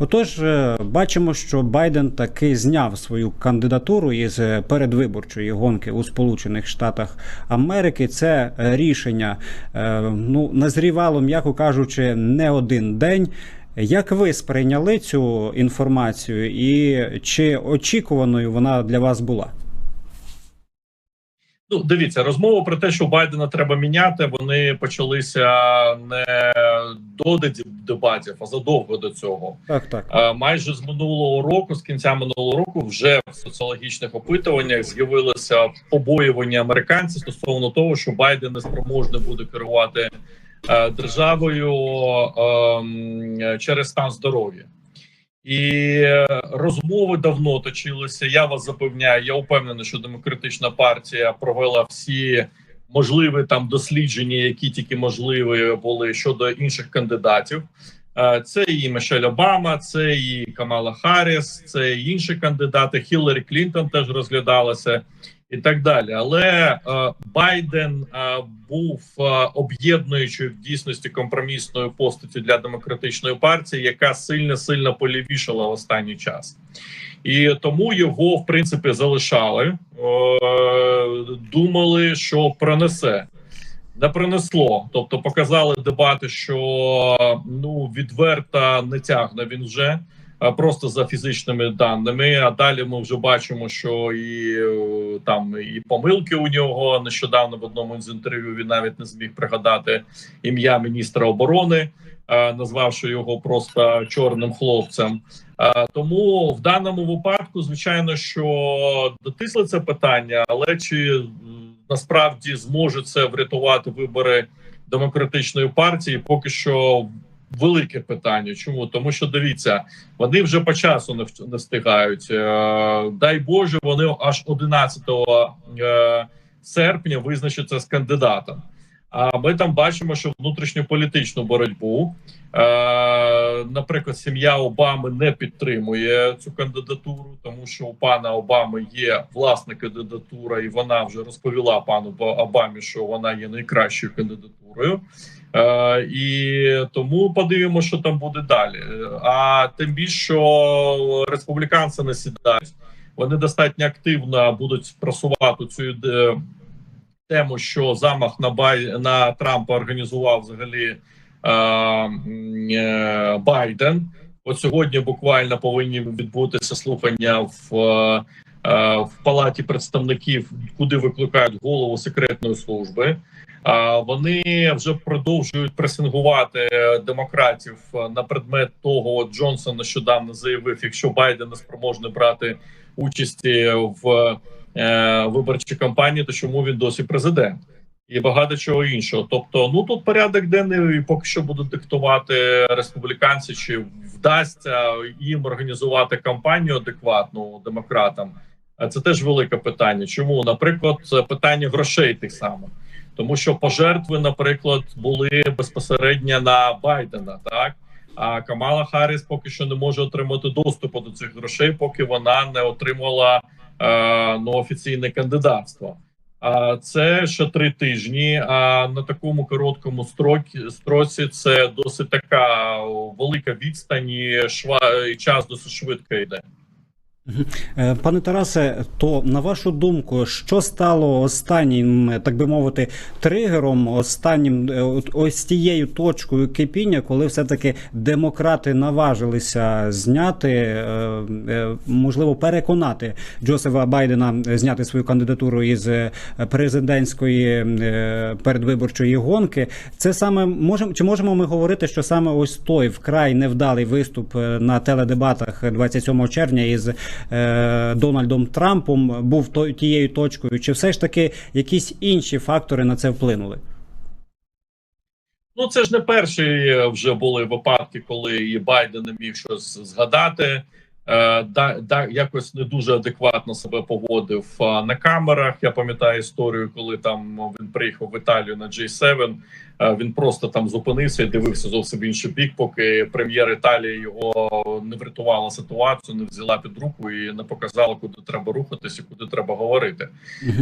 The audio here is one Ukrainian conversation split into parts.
Отож, е, бачимо, що Байден таки зняв свою кандидатуру із е, передвиборчої гонки у Сполучених Штатах Америки. Це рішення е, ну назрівало, м'яко кажучи, не один день. Як ви сприйняли цю інформацію, і чи очікуваною вона для вас була? Ну, дивіться, розмова про те, що Байдена треба міняти, вони почалися не до дебатів, а задовго до цього. Так, так. Е, Майже з минулого року, з кінця минулого року, вже в соціологічних опитуваннях з'явилося побоювання американців стосовно того, що Байден неспроможний буде керувати е, державою ем, через стан здоров'я. І розмови давно точилися. Я вас запевняю, я впевнений, що демократична партія провела всі можливі там дослідження, які тільки можливі були щодо інших кандидатів. Е, Це і Мішель Обама, це і Камала Харріс, це і інші кандидати. Хіларі Клінтон теж розглядалася і так далі. Але е, Байден е, був е, об'єднуючою в дійсності компромісною постаті для демократичної партії, яка сильно сильно полівішала в останній час, і тому його в принципі залишали. Думали, що пронесе. Не принесло, тобто показали дебати, що ну відверто не тягне він вже просто за фізичними даними. А далі ми вже бачимо, що і е, там і помилки у нього нещодавно в одному з інтерв'ю він навіть не зміг пригадати ім'я міністра оборони, е, назвавши його просто чорним хлопцем. Е, Тому в даному випадку, звичайно, що дотисли це питання, але чи насправді зможе це врятувати вибори демократичної партії, поки що велике питання. Чому тому, що дивіться, вони вже по часу не, не встигають. Е, дай Боже, вони аж 11 е, серпня визначаться з кандидатом. А ми там бачимо, що внутрішньополітичну боротьбу, е, наприклад, сім'я Обами не підтримує цю кандидатуру, тому що у пана Обами є власна кандидатура, і вона вже розповіла пану Обамі, що вона є найкращою кандидатурою. Е, і тому подивимося, що там буде далі. А тим більше, що республіканці не сідають, вони достатньо активно будуть просувати цю тему, що замах на Бай на Трампа організував взагалі е, е, Байден. От сьогодні буквально повинні відбутися слухання в, е, е, в палаті представників, куди викликають голову секретної служби. Вони вже продовжують пресингувати е, демократів е, на предмет того. От Джонсон нещодавно заявив, якщо Байден не спроможний брати участі в е, виборчій кампанії, то чому він досі президент? І багато чого іншого. Тобто, ну тут порядок денний поки що будуть диктувати республіканці, чи вдасться їм організувати кампанію адекватну демократам. А це теж велике питання. Чому, наприклад, питання грошей тих самих, тому що пожертви, наприклад, були безпосередньо на Байдена, так а Камала Харріс поки що не може отримати доступу до цих грошей, поки вона не отримала е, ну, офіційне кандидатство. Це ще три тижні. А на такому короткому строкі строці це досить така велика відстань і шва час досить швидко йде. Е, Пане Тарасе, то на вашу думку, що стало останнім, е, так би мовити, тригером, останнім е, ось тією точкою кипіння, коли все-таки демократи наважилися зняти, можливо, переконати Джозефа Байдена зняти свою кандидатуру із президентської передвиборчої гонки. Це саме можемо чи можемо ми говорити, що саме ось той вкрай невдалий виступ на теледебатах 27 червня із е, Дональдом Трампом був то, тією точкою, чи все ж таки якісь інші фактори на це вплинули? Ну, це ж не перші е, вже були випадки, коли і Байден не міг щось згадати. Е, да, да, якось не дуже адекватно себе поводив а, на камерах. Я пам'ятаю історію, коли там він приїхав в Італію на G7, е, Він просто там зупинився і дивився зовсім в інший бік, поки прем'єр Італії його не врятувала ситуацію, не взяла під руку і не показала, куди треба рухатися, куди треба говорити.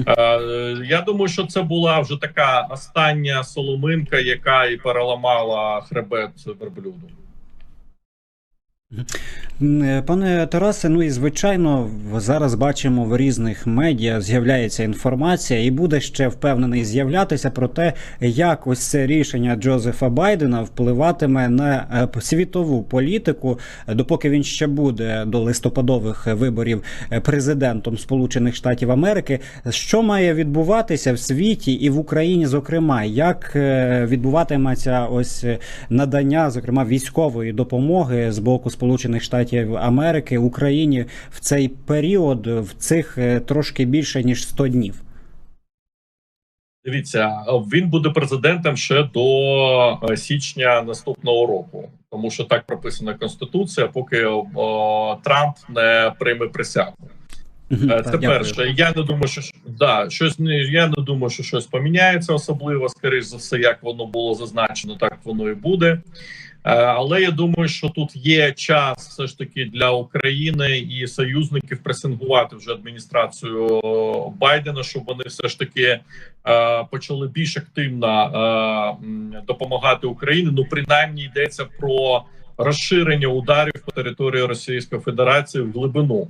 Е, Я думаю, що це була вже така остання соломинка, яка і переламала хребет верблюду. Е, Пане Тарасе, ну і звичайно, зараз бачимо в різних медіа з'являється інформація, і буде ще впевнений з'являтися про те, як ось це рішення Джозефа Байдена впливатиме на е, світову політику, допоки він ще буде до листопадових виборів е, президентом Сполучених Штатів Америки. Що має відбуватися в світі і в Україні, зокрема, як відбуватиметься ось надання, зокрема військової допомоги з боку Сполучених Штатів Америки Україні в цей період, в цих е, трошки більше ніж 100 днів. Дивіться, він буде президентом ще до е, січня наступного року, тому що так прописана конституція, поки о, Трамп не прийме присягу. Е, Це перше. Я не думаю, що да, щось не я не думаю, що щось поміняється особливо. Скоріш за все, як воно було зазначено, так воно і буде. Е, Але я думаю, що тут є час все ж таки для України і союзників пресингувати вже адміністрацію Байдена, щоб вони все ж таки е, почали більш активно е, допомагати Україні. Ну принаймні йдеться про розширення ударів по території Російської Федерації в глибину.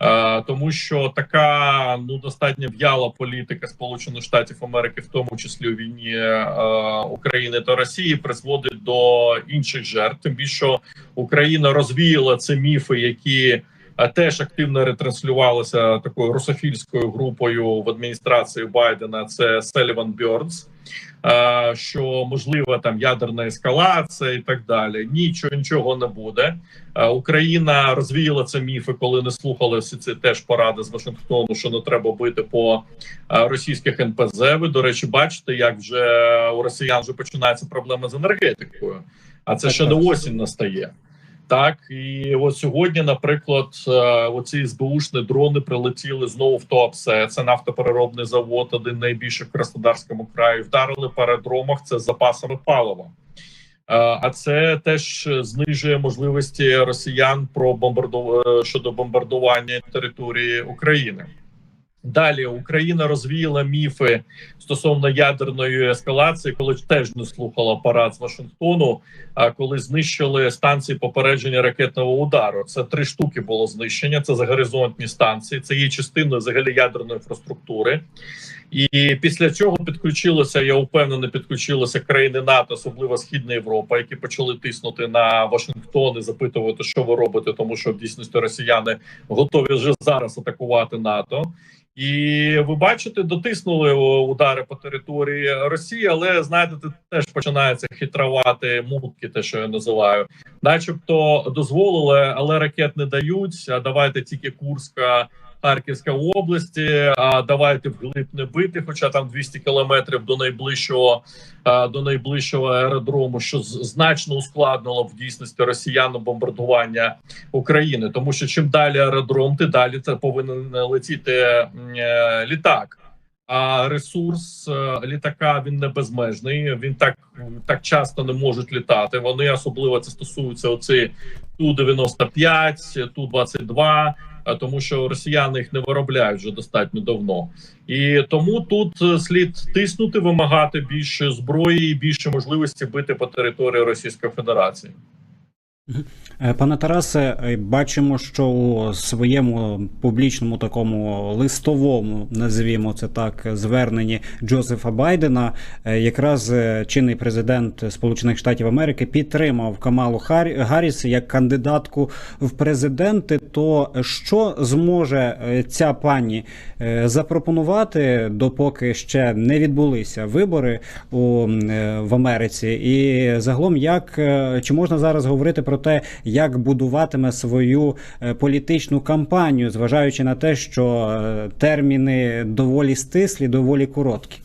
Е, тому що така ну достатньо в'яла політика Сполучених Штатів Америки, в тому числі у війні е, України та Росії, призводить до інших жертв. Тим більше Україна розвіяла ці міфи, які е, теж активно ретранслювалися такою русофільською групою в адміністрації Байдена. Це Селіван Бьордс. Що можлива там ядерна ескалація і так далі. Нічого нічого не буде. Україна розвіяла ці міфи, коли не слухали всі ці теж поради з Вашингтону, що не треба бити по російських НПЗ. Ви до речі, бачите, як вже у росіян вже починаються проблеми з енергетикою, а це Так, ще так. до осінь настає. Так і от сьогодні, наприклад, е, оці СБУшні дрони прилетіли знову в Туапсе. Це нафтопереробний завод, один найбільший в Краснодарському краї. Вдарили по аеродромах. Це з запасами палива. Е, А це теж знижує можливості росіян про бомбарду... е, щодо бомбардування території України. Далі Україна розвіяла міфи стосовно ядерної ескалації, коли теж не слухала парад з Вашингтону. А коли знищили станції попередження ракетного удару, це три штуки було знищення. Це загоризонтні станції, це є частиною взагалі ядерної інфраструктури. І після цього підключилося, я впевнений, підключилися країни НАТО, особливо Східна Європа, які почали тиснути на Вашингтон і запитувати, що ви робите, тому що в дійсності росіяни готові вже зараз атакувати НАТО. І ви бачите, дотиснули удари по території Росії, але знаєте, теж починається хитровати мутки, те, що я називаю, начебто дозволили, але ракет не дають. А давайте тільки Курська. Харківська області, а давайте вглиб не бити, хоча там 200 кілометрів до найближчого до найближчого аеродрому, що значно ускладнило в дійсності росіянам бомбардування України, тому що чим далі аеродром, ти далі це повинен летіти е, літак. А ресурс е, літака він не безмежний. Він так так часто не можуть літати. Вони особливо це стосується оці ту 95 ту 22 а тому, що росіяни їх не виробляють вже достатньо давно, і тому тут е, слід тиснути, вимагати більше зброї і більше можливості бити по території Російської Федерації. Е, Пане Тарасе, е, бачимо, що у своєму публічному такому листовому, назвімо це так, зверненні Джозефа Байдена, е, якраз чинний президент Сполучених Штатів Америки підтримав Камалу Гарріс як кандидатку в президенти. То що зможе ця пані запропонувати, допоки ще не відбулися вибори у в Америці, і загалом, як чи можна зараз говорити про те, як будуватиме свою е, політичну кампанію, зважаючи на те, що е, терміни доволі стислі, доволі короткі.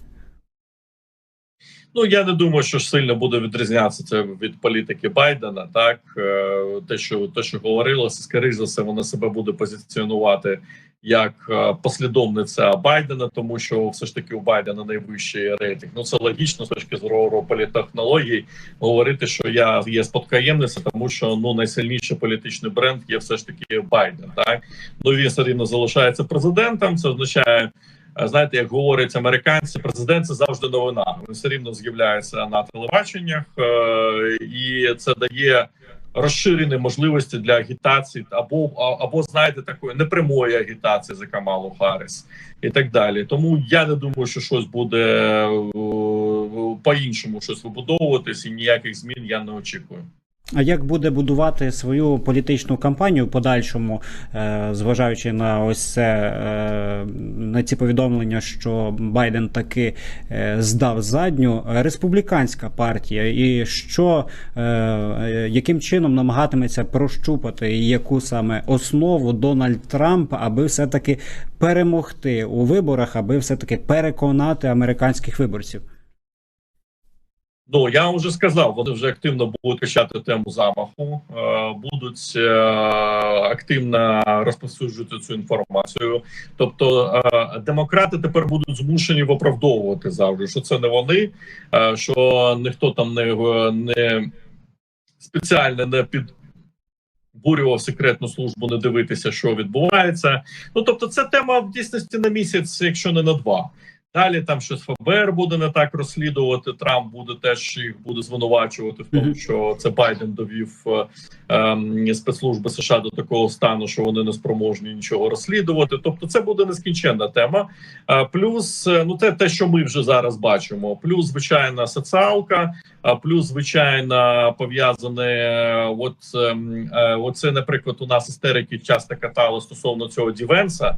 Ну я не думаю, що ж сильно буде відрізнятися це від політики Байдена. Так Е, те, що те, що говорилося, скоріш за все, вона себе буде позиціонувати як е, послідовниця Байдена, тому що все ж таки у Байдена найвищий рейтинг. Ну це логічно з точки зору політтехнологій говорити, що я є спадкоємниця, тому що ну найсильніший політичний бренд є все ж таки Байден. Так ну він все рівно залишається президентом. Це означає. Е, Знаєте, як говорять американці, президент це завжди новина. Він все рівно з'являється на телебаченнях, е, і це дає розширені можливості для агітації, або або знаєте такої непрямої агітації за Камалу Харріс і так далі. Тому я не думаю, що щось буде е, по-іншому щось вибудовуватись, і ніяких змін я не очікую. А як буде будувати свою політичну кампанію в подальшому, е, зважаючи на ось це е, на ці повідомлення, що Байден таки е, здав задню республіканська партія, і що яким чином намагатиметься прощупати яку саме основу Дональд Трамп, аби все таки перемогти у виборах, аби все таки переконати американських виборців? Ну я вам вже сказав, вони вже активно будуть качати тему замаху, е, будуть е, активно розповсюджувати цю інформацію. Тобто е, демократи тепер будуть змушені виправдовувати завжди, що це не вони, що ніхто там не, не спеціально не під. Бурював секретну службу не дивитися, що відбувається. Ну тобто, це тема в дійсності на місяць, якщо не на два. Далі там щось ФБР буде не так розслідувати. Трамп буде теж їх буде звинувачувати в тому, що це Байден довів е, ем, спецслужби США до такого стану, що вони не спроможні нічого розслідувати. Тобто, це буде нескінченна тема. Е, плюс, е, ну те, те, що ми вже зараз бачимо. Плюс, звичайна соціалка, а плюс, звичайно, пов'язане. От ем, е, оце, наприклад, у нас істерики часто катали стосовно цього Дівенса.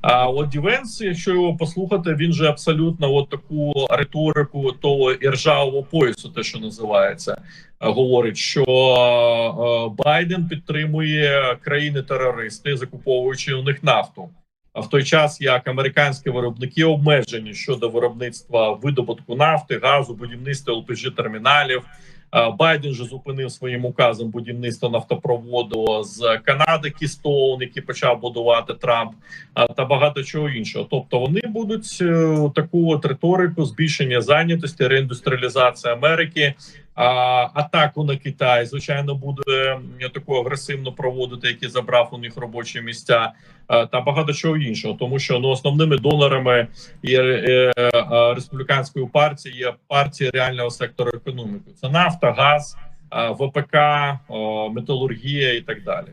А от Дівенс, якщо його послухати, він же абсолютно от таку риторику того іржавого поясу, те, що називається, е, говорить, що е, Байден підтримує країни-терористи, закуповуючи у них нафту. А в той час як американські виробники обмежені щодо виробництва видобутку нафти, газу, будівництва ЛПЖ терміналів. Е, Байден же зупинив своїм указом будівництво нафтопроводу з Канади Кістоун, який почав будувати Трамп, а, та багато чого іншого. Тобто вони будуть е, таку от риторику збільшення зайнятості, реіндустріалізації Америки. Атаку на Китай, звичайно, буде таку агресивно проводити, який забрав у них робочі місця, та багато чого іншого, тому що ну основними донорами і е, е, республіканської партії є партії реального сектору економіки. Це нафта, газ, ВПК, металургія і так далі.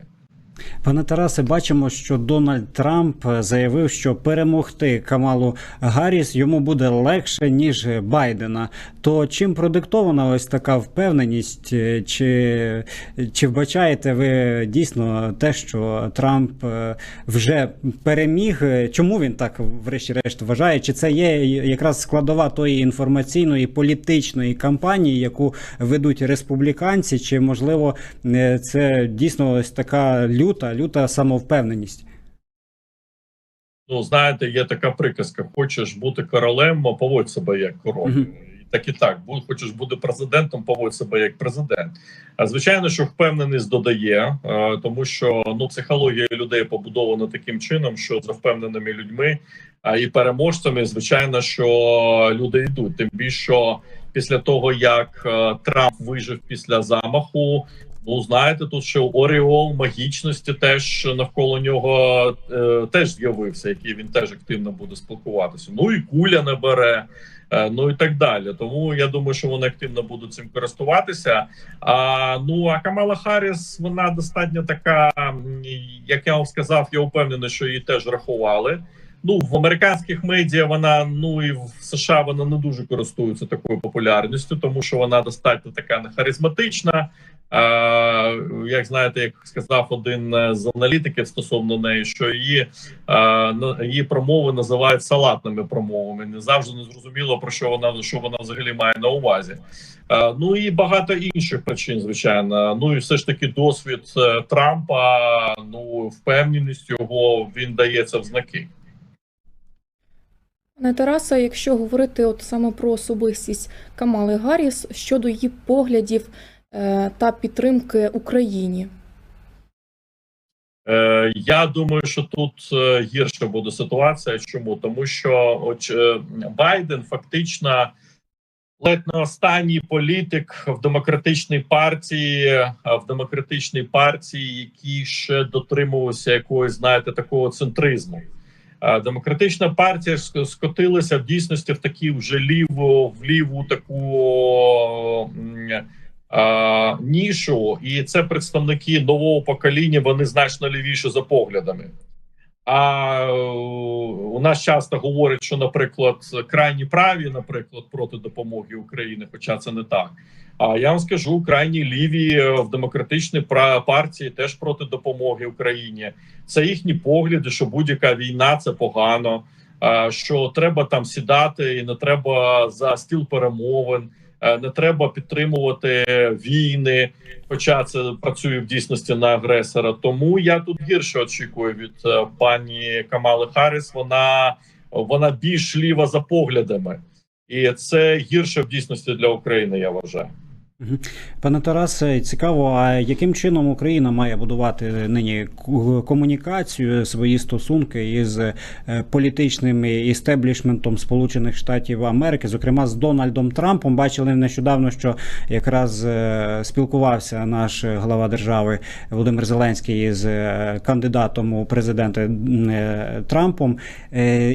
Пане Тарасе, бачимо, що Дональд Трамп заявив, що перемогти Камалу Гарріс йому буде легше ніж Байдена. То чим продиктована ось така впевненість? Е, Чи, чи вбачаєте ви дійсно те, що Трамп е, вже переміг? Е, Чому він так, врешті-решт, вважає? Чи це є якраз складова тої інформаційної політичної кампанії, яку ведуть республіканці? Чи можливо е, це дійсно ось така люта, люта самовпевненість? Ну, знаєте, є така приказка: хочеш бути королем, поводь себе як король. І Так і так, хочеш бути президентом, поводь себе як президент. А звичайно, що впевненість додає, е, тому що ну психологія людей побудована таким чином, що за впевненими людьми а і переможцями, звичайно, що люди йдуть. Тим більше що після того, як е, Трамп вижив після замаху. Ну, знаєте, тут ще Оріол магічності теж навколо нього е, теж з'явився, який він теж активно буде спілкуватися. Ну і куля не бере, е, ну і так далі. Тому я думаю, що вони активно будуть цим користуватися. А ну а Камала Харріс, вона достатньо така, як я вам сказав, я впевнений, що її теж рахували. Ну в американських медіа вона ну і в США вона не дуже користується такою популярністю, тому що вона достатньо така не харизматична. Як знаєте, як сказав один е, з аналітиків стосовно неї, що її а, її промови називають салатними промовами. Не завжди не зрозуміло про що вона що вона взагалі має на увазі. Ну і багато інших причин, звичайно. Ну і все ж таки досвід е, Трампа. Ну впевненість його він дається в знаки. Пане Тараса, якщо говорити от саме про особистість Камали Гарріс щодо її поглядів е, та підтримки Україні. Е, я думаю, що тут е, гірша буде ситуація. Чому тому, що от, е, Байден фактично ледь не останній політик в демократичній партії, в демократичній партії, який ще дотримувався якогось, знаєте, такого центризму. Е, Демократична партія скотилася в дійсності в такі вже ліву в ліву таку нішу, і це представники нового покоління. Вони значно лівіші за поглядами. А е, у нас часто говорять, що, наприклад, крайні праві, наприклад, проти допомоги Україні, хоча це не так. А я вам скажу, крайні ліві е, в демократичній партії теж проти допомоги Україні. Це їхні погляди, що будь-яка війна це погано, що треба там сідати, і не треба за стіл перемовин, е, не треба підтримувати війни. Хоча це працює в дійсності на агресора. Тому я тут гірше очікую від е, пані Камали Харріс. Вона вона більш ліва за поглядами, і це гірше в дійсності для України. Я вважаю. Пане Тарасе, цікаво, а яким чином Україна має будувати нині комунікацію, свої стосунки із е, політичним істеблішментом Сполучених Штатів Америки, зокрема з Дональдом Трампом? Бачили нещодавно, що якраз е, спілкувався наш глава держави Володимир Зеленський із е, кандидатом у президенти Трампом,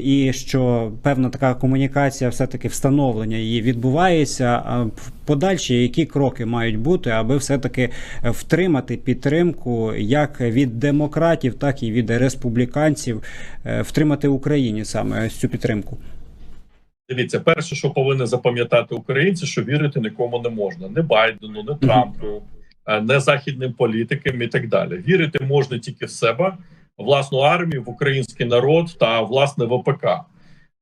і що певна така комунікація, все таки встановлення її відбувається. А в подальші які кроки мають бути, аби все-таки втримати підтримку як від демократів, так і від республіканців, е, втримати Україні саме ось цю підтримку. Дивіться, перше, що повинні запам'ятати українці, що вірити нікому не можна: не Байдену, не Трампу, е, не західним політикам і так далі. Вірити можна тільки в себе, власну армію, в український народ та власне ВПК.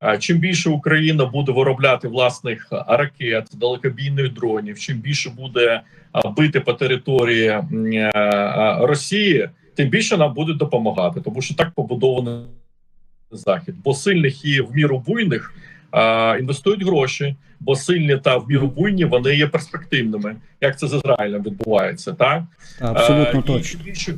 Е, Чим більше Україна буде виробляти власних ракет, далекобійних дронів, чим більше буде бити по території е, е, Росії, тим більше нам будуть допомагати, тому що так побудований захід. Бо сильних і в міру буйних інвестують гроші, бо сильні та в міру буйні вони є перспективними, як це з Ізраїлем відбувається, так Абсолютно Е, і точно. чим більше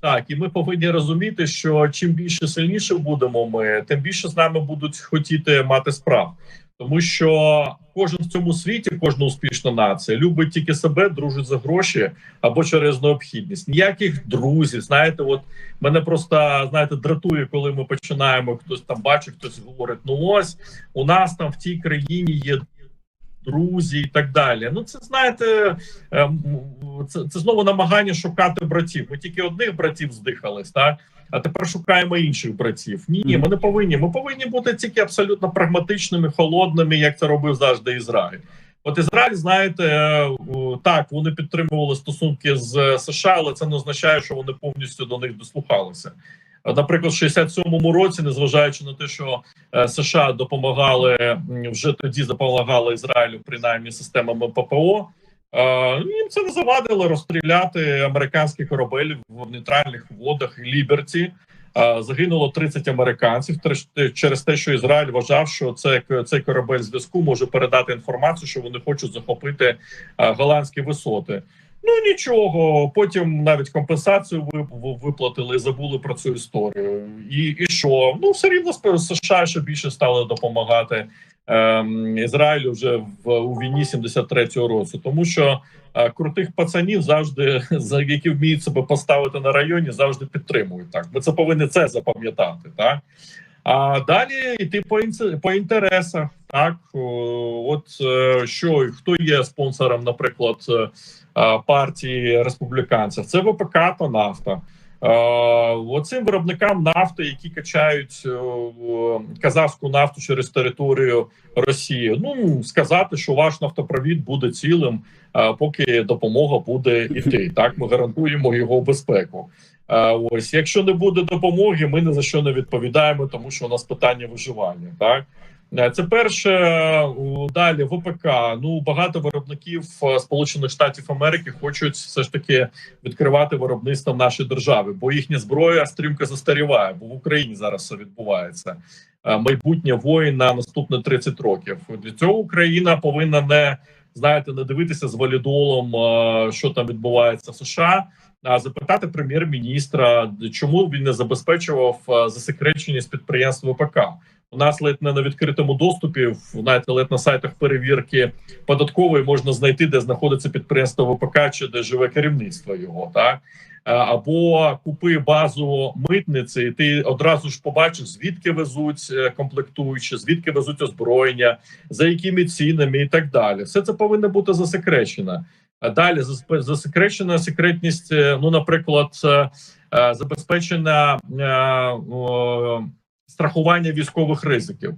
так, і ми повинні розуміти, що чим більше сильніше будемо ми, тим більше з нами будуть хотіти мати справ. Тому що кожен в цьому світі, кожна успішна нація любить тільки себе, дружить за гроші або через необхідність. Ніяких друзів, знаєте, от мене просто знаєте, дратує, коли ми починаємо. Хтось там бачить, хтось говорить: ну ось у нас там в тій країні є друзі і так далі. Ну, це знаєте, ем, це, це знову намагання шукати братів. Ми тільки одних братів здихались, так а тепер шукаємо інших братів. Ні, ні, ми не повинні. Ми повинні бути тільки абсолютно прагматичними, холодними, як це робив завжди Ізраїль. От Ізраїль, знаєте, е, так вони підтримували стосунки з США, але це не означає, що вони повністю до них дослухалися. От, Наприклад, в 67-му році, незважаючи на те, що е, США допомагали вже тоді допомагали Ізраїлю, принаймні системами ППО. е, Їм це не завадило розстріляти американський корабель в нейтральних водах Ліберті. Е, Загинуло 30 американців через те, що Ізраїль вважав, що це цей корабель зв'язку може передати інформацію, що вони хочуть захопити е, голландські висоти. Ну нічого, потім навіть компенсацію ви- ви- виплатили, забули про цю історію. І, і що? Ну все рівно США ще більше стали допомагати ем, Ізраїлю вже в у війні 73-го року, тому що е, крутих пацанів завжди за які вміють себе поставити на районі, завжди підтримують. Так ми це повинні це запам'ятати. Так а далі йти по по інтересах. Так от е, що хто є спонсором, наприклад, е, партії республіканців, це ВПК та нафта. Оцим виробникам нафти, які качають е, казахську нафту через територію Росії. Ну сказати, що ваш нафтопровід буде цілим, поки допомога буде йти. Так ми гарантуємо його безпеку. Е, Ось, якщо не буде допомоги, ми ні за що не відповідаємо, тому що у нас питання виживання. Так Е, це перше далі. ВПК. Ну багато виробників е, Сполучених Штатів Америки хочуть все ж таки відкривати виробництво в нашій державі, бо їхня зброя стрімко застаріває, бо в Україні зараз все відбувається. Майбутнє воїн на наступні 30 років. Для цього Україна повинна не знаєте, не дивитися з валідолом, що там відбувається в США. Запитати прем'єр-міністра, чому він не забезпечував е, засекреченість підприємств ВПК. У нас ледь не на відкритому доступі, знаєте, ледь на сайтах перевірки податкової можна знайти, де знаходиться підприємство ВПК чи де живе керівництво його, так Е, або купи базу митниці, і ти одразу ж побачиш, звідки везуть е, комплектуючі, звідки везуть озброєння, за якими цінами і так далі. Все це повинно бути засекречено. Далі засекречена секретність. е, Ну, наприклад, е, е, забезпечена страхування військових ризиків.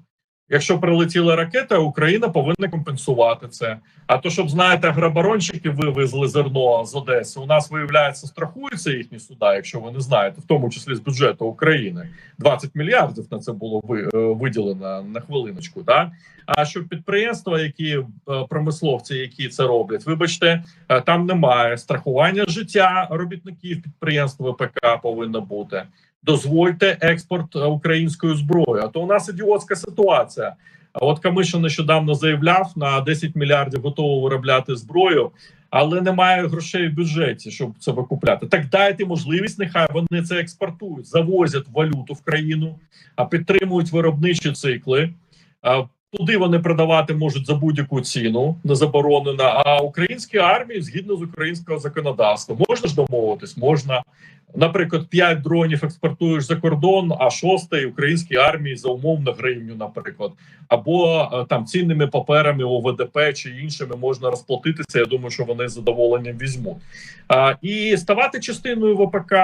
Якщо прилетіла ракета, Україна повинна компенсувати це. А то, щоб знаєте, грабаронщики вивезли зерно з Одеси. У нас виявляється, страхуються їхні суда, якщо ви не знаєте, в тому числі з бюджету України. 20 мільярдів на це було е, виділено на хвилиночку. Так? А щоб підприємства, які е, промисловці, які це роблять, вибачте, е, там немає страхування життя робітників підприємств ВПК повинно бути. Дозвольте експорт е, української зброї. А то у нас ідіотська ситуація. От Камишин нещодавно заявляв на 10 мільярдів готово виробляти зброю, але немає грошей в бюджеті, щоб це викупляти. Так дайте можливість, нехай вони це експортують, завозять валюту в країну, а підтримують виробничі цикли. Туди вони продавати можуть за будь-яку ціну, не заборонена. А українській армії, згідно з українського законодавства, можна ж домовитись, можна. Наприклад, 5 дронів експортуєш за кордон, а шостий українській армії за умовну гривню, наприклад, або е, там цінними паперами ОВДП чи іншими можна розплатитися. Я думаю, що вони з задоволенням візьмуть. А, і ставати частиною ВПК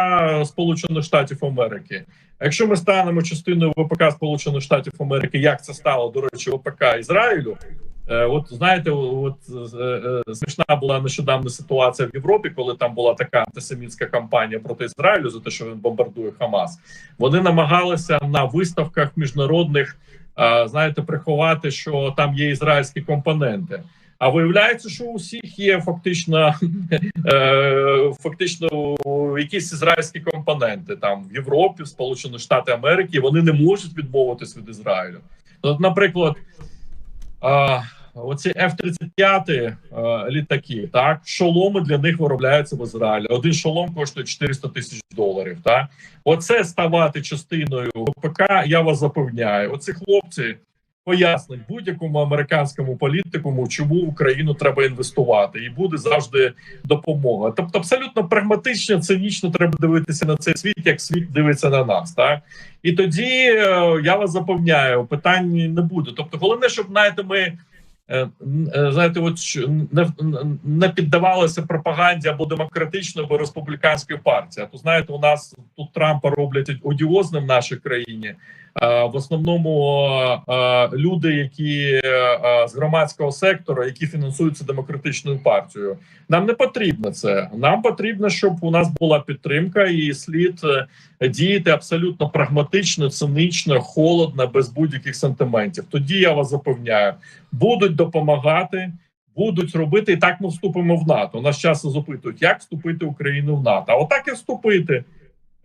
Сполучених Штатів Америки. Якщо ми станемо частиною ВПК Сполучених Штатів Америки, як це стало до речі, ВПК Ізраїлю. Е, От знаєте, от е, е, смішна була нещодавна ситуація в Європі, коли там була така антисемітська кампанія проти Ізраїлю за те, що він бомбардує Хамас. Вони намагалися на виставках міжнародних знаєте, приховати, що там є ізраїльські компоненти. А виявляється, що у всіх є фактично фактично якісь ізраїльські компоненти там в Європі, в Сполучених Штатах Америки. Вони не можуть відмовитись від Ізраїлю. От, наприклад, оці F-35 е, літаки, так шоломи для них виробляються в Ізраїлі. Один шолом коштує 400 тисяч доларів. Так, оце ставати частиною ВПК. Я вас запевняю. Оці хлопці пояснить будь-якому американському політикуму, чому в Україну треба інвестувати, і буде завжди допомога. Тобто, абсолютно прагматично, цинічно треба дивитися на цей світ, як світ дивиться на нас. Так і тоді е, я вас запевняю, питань не буде. Тобто, головне, щоб знаєте, ми. Е, е, Знаєте, от не, не піддавалися пропаганді або демократичної, або республіканської партії. То знаєте, у нас тут Трампа роблять одіозним в нашій країні. Е, В основному е, люди, які е, з громадського сектору, які фінансуються демократичною партією. Нам не потрібно це. Нам потрібно, щоб у нас була підтримка, і слід діяти абсолютно прагматично, цинично, холодно, без будь-яких сантиментів. Тоді я вас запевняю, будуть допомагати. Будуть робити і так ми вступимо в НАТО. Нас часто запитують, як вступити Україну в НАТО. А отак і вступити.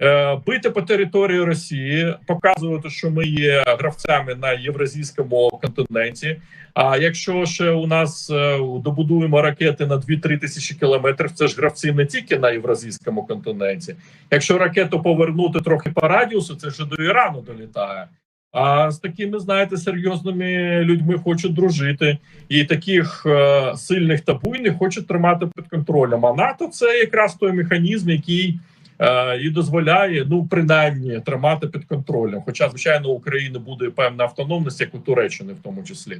Е, бити по території Росії, показувати, що ми є гравцями на євразійському континенті. А якщо ще у нас е, добудуємо ракети на 2-3 тисячі кілометрів, це ж гравці не тільки на євразійському континенті. Якщо ракету повернути трохи по радіусу, це вже до Ірану долітає. А з такими, знаєте, серйозними людьми хочуть дружити, і таких е, сильних та буйних хочуть тримати під контролем. А НАТО це якраз той механізм, який і дозволяє, ну принаймні, тримати під контролем. Хоча, звичайно, у України буде певна автономність, як у Туреччини, в тому числі.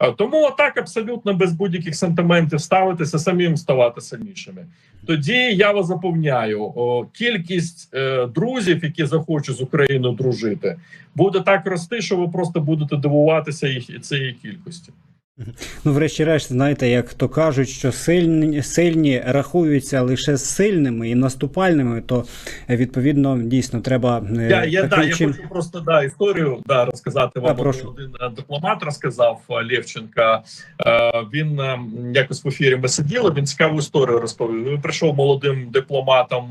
Е, тому так абсолютно без будь-яких сантиментів ставитися, самим ставати сильнішими. Тоді я вас запевняю, кількість е, друзів, які захочуть з Україною дружити, буде так рости, що ви просто будете дивуватися їх цієї кількості. Ну, врешті-решт, знаєте, як то кажуть, що сильні, сильні рахуються лише з сильними і наступальними, то е, відповідно дійсно треба е, Я, я, да, я хочу просто да, історію да, розказати вам. Да, прошу. Один е, дипломат розказав Лєвченка. Він якось в ефірі ми сиділи. Він цікаву історію розповів. Він прийшов молодим дипломатом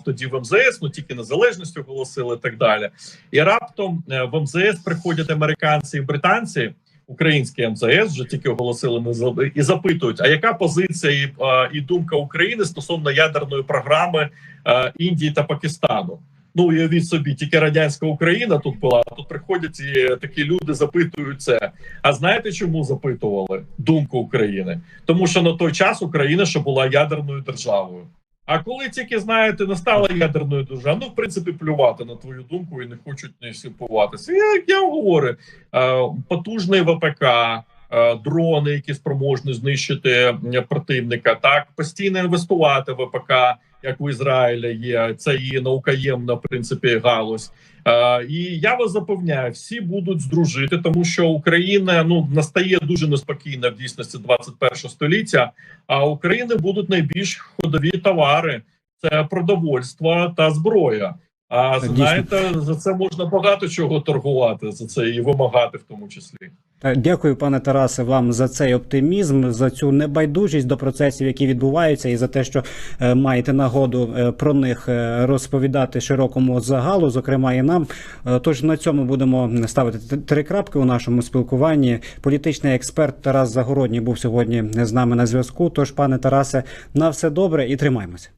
в тоді в МЗС, ну тільки незалежність оголосили і так далі. І раптом в МЗС приходять американці і британці. Український МЗС вже тільки оголосили і запитують: а яка позиція і, і думка України стосовно ядерної програми е, Індії та Пакистану? Ну уявіть собі, тільки радянська Україна тут була. Тут приходять і такі люди, запитують це. А знаєте, чому запитували думку України? Тому що на той час Україна ще була ядерною державою. А коли тільки знаєте, не стала ядерною державою, ну в принципі плювати на твою думку і не хочуть не сіпуватися. Як я говорю, е, потужний ВПК, е, дрони, які спроможні знищити противника, так постійно інвестувати в ВПК, як у Ізраїля є. Це і наукоємна в принципі галузь. Е, і я вас запевняю, всі будуть здружити, тому що Україна ну настає дуже неспокійна в дійсності 21 століття. А України будуть найбільш ходові товари: це продовольство та зброя. А знаєте, за це можна багато чого торгувати за це і вимагати, в тому числі. Дякую, пане Тарасе, вам за цей оптимізм, за цю небайдужість до процесів, які відбуваються, і за те, що е, маєте нагоду е, про них е, розповідати широкому загалу, зокрема і нам. Тож на цьому будемо ставити три крапки у нашому спілкуванні. Політичний експерт Тарас Загородній був сьогодні з нами на зв'язку. Тож, пане Тарасе, на все добре і тримаємося.